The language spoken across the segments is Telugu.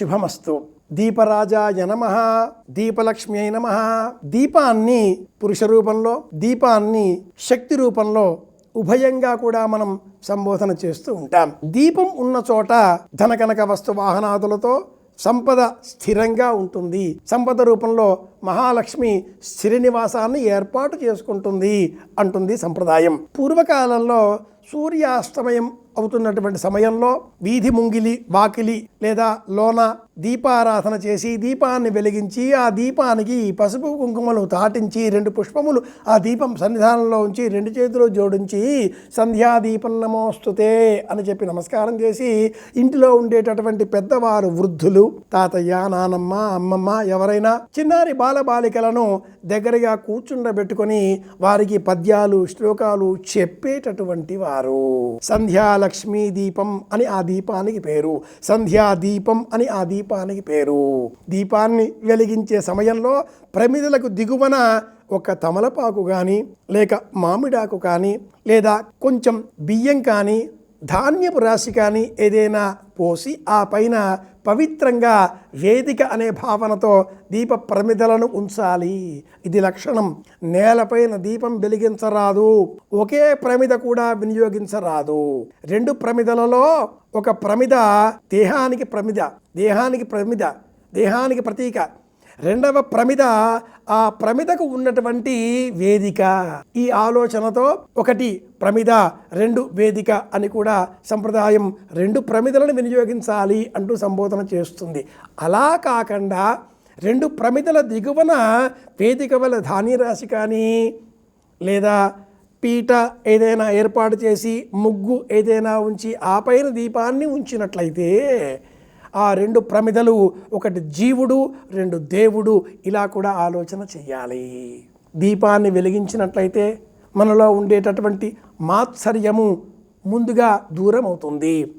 శుభమస్తు. దీపరాజాయ నమ. దీపలక్ష్మి నమ. దీపాన్ని పురుష రూపంలో దీపాన్ని శక్తి రూపంలో ఉభయంగా కూడా మనం సంబోధన చేస్తూ ఉంటాం. దీపం ఉన్న చోట ధనకనక వస్తు వాహనాదులతో సంపద స్థిరంగా ఉంటుంది. సంపద రూపంలో మహాలక్ష్మి స్థిర నివాసాన్ని ఏర్పాటు చేసుకుంటుంది అంటుంది సంప్రదాయం. పూర్వకాలంలో సూర్యాస్తమయం అవుతున్నటువంటి సమయంలో వీధి ముంగిలి వాకిలి లేదా లోన దీపారాధన చేసి దీపాన్ని వెలిగించి ఆ దీపానికి పసుపు కుంకుమలు తాటించి రెండు పుష్పములు ఆ దీపం సన్నిధానంలో ఉంచి రెండు చేతులు జోడించి సంధ్యాదీపం నమోస్తుతే అని చెప్పి నమస్కారం చేసి ఇంటిలో ఉండేటటువంటి పెద్దవారు వృద్ధులు తాతయ్య నానమ్మ అమ్మమ్మ ఎవరైనా చిన్నారి బాలబాలికలను దగ్గరగా కూర్చుండబెట్టుకొని వారికి పద్యాలు శ్లోకాలు చెప్పేటటువంటి వారు. సంధ్యా సంధ్యాలక్ష్మీ దీపం అని ఆ దీపానికి పేరు. సంధ్యా దీపం అని ఆ దీపానికి పేరు. దీపాన్ని వెలిగించే సమయంలో ప్రమిదలకు దిగువన ఒక తమలపాకు కానీ లేక మామిడాకు కానీ లేదా కొంచెం బియ్యం కానీ ధాన్యపు రాశి కానీ ఏదైనా పోసి ఆ పైన పవిత్రంగా వేదిక అనే భావనతో దీప ప్రమిదలను ఉంచాలి. ఇది లక్షణం. నేలపైన దీపం వెలిగించరాదు. ఒకే ప్రమిద కూడా వినియోగించరాదు. రెండు ప్రమిదలలో ఒక ప్రమిద దేహానికి ప్రమిద దేహానికి ప్రమిద దేహానికి ప్రతీక. రెండవ ప్రమిద ఆ ప్రమిదకు ఉన్నటువంటి వేదిక. ఈ ఆలోచనతో ఒకటి ప్రమిద రెండు వేదిక అని కూడా సంప్రదాయం రెండు ప్రమిదలను వినియోగించాలి అంటూ సంబోధన చేస్తుంది. అలా కాకుండా రెండు ప్రమిదల దిగువన వేదిక వల్ల ధాన్యరాశి కానీ లేదా పీట ఏదైనా ఏర్పాటు చేసి ముగ్గు ఏదైనా ఉంచి ఆ పైన దీపాన్ని ఉంచినట్లయితే ఆ రెండు ప్రమిదలు ఒకటి జీవుడు రెండు దేవుడు ఇలా కూడా ఆలోచన చేయాలి దీపాన్ని వెలిగించినట్లయితే మనలో ఉండేటటువంటి మాత్సర్యము ముందుగా దూరం అవుతుంది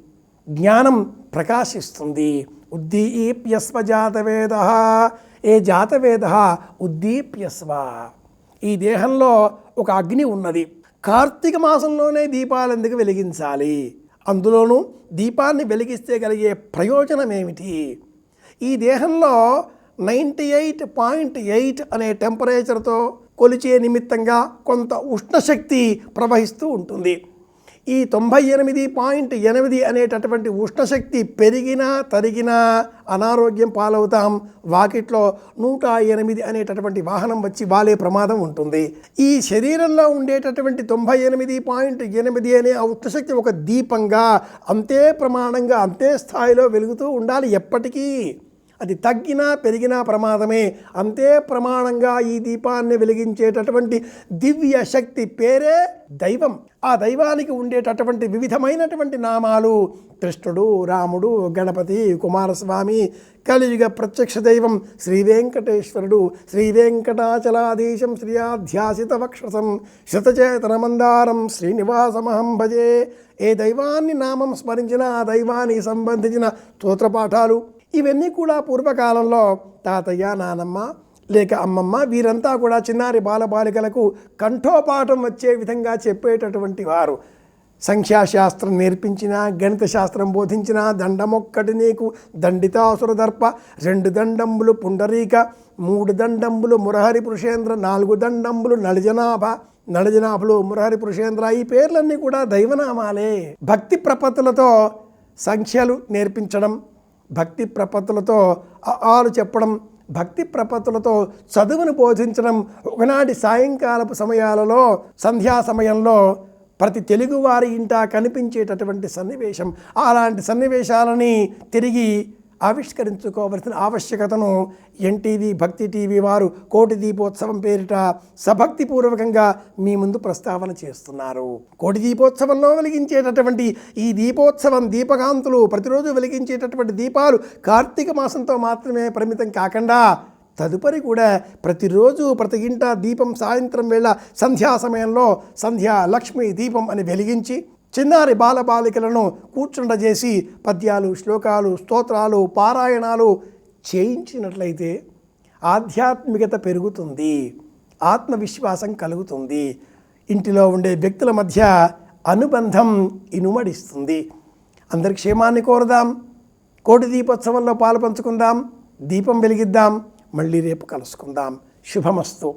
జ్ఞానం ప్రకాశిస్తుంది. ఉద్దీప్యస్వ జాతవేద ఏ జాతవేద ఉద్దీప్యస్వ. ఈ దేహంలో ఒక అగ్ని ఉన్నది. కార్తీక మాసంలోనే దీపాలు ఎందుకు వెలిగించాలి? అందులోనూ దీపాన్ని వెలిగిస్తే కలిగే ప్రయోజనం ఏమిటి ఈ దేహంలో నైంటీ ఎయిట్ పాయింట్ ఎయిట్ అనే టెంపరేచర్తో కొలిచే నిమిత్తంగా కొంత ఉష్ణశక్తి ప్రవహిస్తూ ఉంటుంది. ఈ తొంభై ఎనిమిది పాయింట్ ఎనిమిది అనేటటువంటి ఉష్ణశక్తి పెరిగినా తరిగినా అనారోగ్యం పాలవుతాం. వాకిట్లో నూట ఎనిమిది అనేటటువంటి వాహనం వచ్చి వాలే ప్రమాదం ఉంటుంది. ఈ శరీరంలో ఉండేటటువంటి తొంభై ఎనిమిది పాయింట్ ఎనిమిది అనే ఆ ఉష్ణశక్తి ఒక దీపంగా అంతే ప్రమాణంగా అంతే స్థాయిలో వెలుగుతూ ఉండాలి ఎప్పటికీ. అది తగ్గినా పెరిగినా ప్రమాదమే. అంతే ప్రమాణంగా ఈ దీపాన్ని వెలిగించేటటువంటి దివ్య శక్తి పేరే దైవం. ఆ దైవానికి ఉండేటటువంటి వివిధమైనటువంటి నామాలు కృష్ణుడు రాముడు గణపతి కుమారస్వామి కలియుగ ప్రత్యక్ష దైవం శ్రీ వెంకటేశ్వరుడు శ్రీ వెంకటాచలాధీశం శ్రీయాధ్యాసిత వక్షసం శతచేతన మందారం శ్రీనివాసమహం భజే ఏ దైవాన్ని నామం స్మరించిన ఆ దైవానికి సంబంధించిన స్తోత్రపాఠాలు ఇవన్నీ కూడా పూర్వకాలంలో తాతయ్య నానమ్మ లేక అమ్మమ్మ వీరంతా కూడా చిన్నారి బాలబాలికలకు కంఠోపాఠం వచ్చే విధంగా చెప్పేటటువంటి వారు. సంఖ్యాశాస్త్రం నేర్పించిన గణిత శాస్త్రం బోధించిన దండమొక్కటి నీకు దండితాసుర దర్ప రెండు దండంబులు పుండరీక మూడు దండంబులు మురహరి పురుషేంద్ర నాలుగు దండంబులు నళజనాభ నళజనాభులు మురహరి పురుషేంద్ర ఈ పేర్లన్నీ కూడా దైవనామాలే. భక్తి ప్రపత్తులతో సంఖ్యలు నేర్పించడం భక్తి ప్రపత్తులతో ఆలు చెప్పడం భక్తి ప్రపత్తులతో చదువును బోధించడం ఒకనాటి సాయంకాలపు సమయాలలో సంధ్యా సమయంలో ప్రతి తెలుగువారి ఇంట కనిపించేటటువంటి సన్నివేశం. అలాంటి సన్నివేశాలని తిరిగి ఆవిష్కరించుకోవలసిన ఆవశ్యకతను ఎన్టీవీ భక్తి టీవీ వారు కోటి దీపోత్సవం పేరిట సభక్తిపూర్వకంగా మీ ముందు ప్రస్తావన చేస్తున్నారు. కోటి దీపోత్సవంలో వెలిగించేటటువంటి ఈ దీపోత్సవం దీపకాంతులు ప్రతిరోజు వెలిగించేటటువంటి దీపాలు కార్తీక మాసంతో మాత్రమే పరిమితం కాకుండా తదుపరి కూడా ప్రతిరోజు ప్రతి ఇంట దీపం సాయంత్రం వేళ సంధ్యా సమయంలో సంధ్యా లక్ష్మి దీపం అని వెలిగించి చిన్నారి బాలబాలికలను కూర్చుండజేసి పద్యాలు శ్లోకాలు స్తోత్రాలు పారాయణాలు చేయించినట్లయితే ఆధ్యాత్మికత పెరుగుతుంది ఆత్మవిశ్వాసం కలుగుతుంది ఇంటిలో ఉండే వ్యక్తుల మధ్య అనుబంధం ఇనుమడిస్తుంది. అందరి క్షేమాన్ని కోరదాం. కోటి దీపోత్సవంలో పాలు పంచుకుందాం. దీపం వెలిగిద్దాం. మళ్ళీ రేపు కలుసుకుందాం. శుభమస్తు.